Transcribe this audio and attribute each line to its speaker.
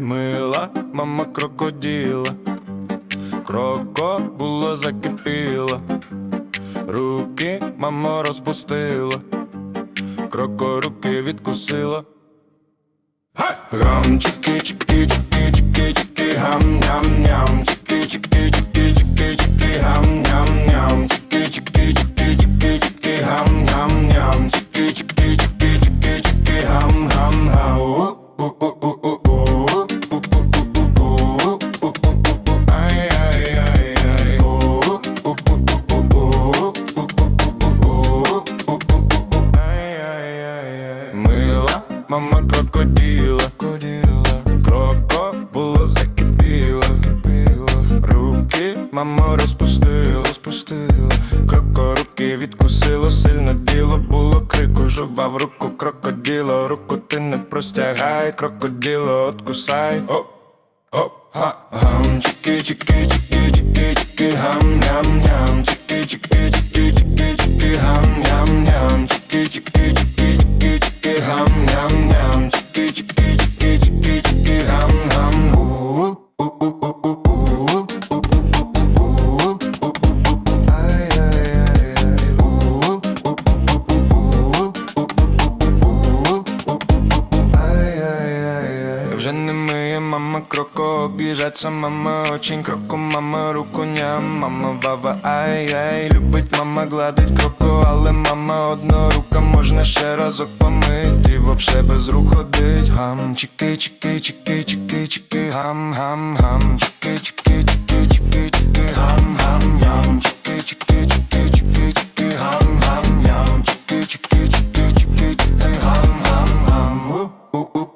Speaker 1: Мила мама крокодила. Кроко було закипіло. Руки мама розпустила. Кроко руки відкусила. Гам чики чики чики чики чики ням ням мама крокодила. Крокодила. Кроко було закипіло. Кипіло руки мама розпустила. Розпустила. Кроко руки відкусило сильно діло було крику жував руку крокодило руку ти не простягай крокодило откусай. Оп оп ха гам. Чики чики чики чики чики гам ням ням чики чики чики мама кроко обіжаться, мама очень кроку, мама руку ням, мама вава, ай ай любить мама гладить кроко, але мама одна рука можна ще разок помить І вообще без рук ходить Гам, чики, чики, чики, чики, чики, гам, гам, гам, чики, чики, чики, чики, чики, гам, гам, ям, чики, чики, чики, чики, чики, гам, гам, ям, чики, чики, чики, чики, чики, гам, гам, гам, у, у.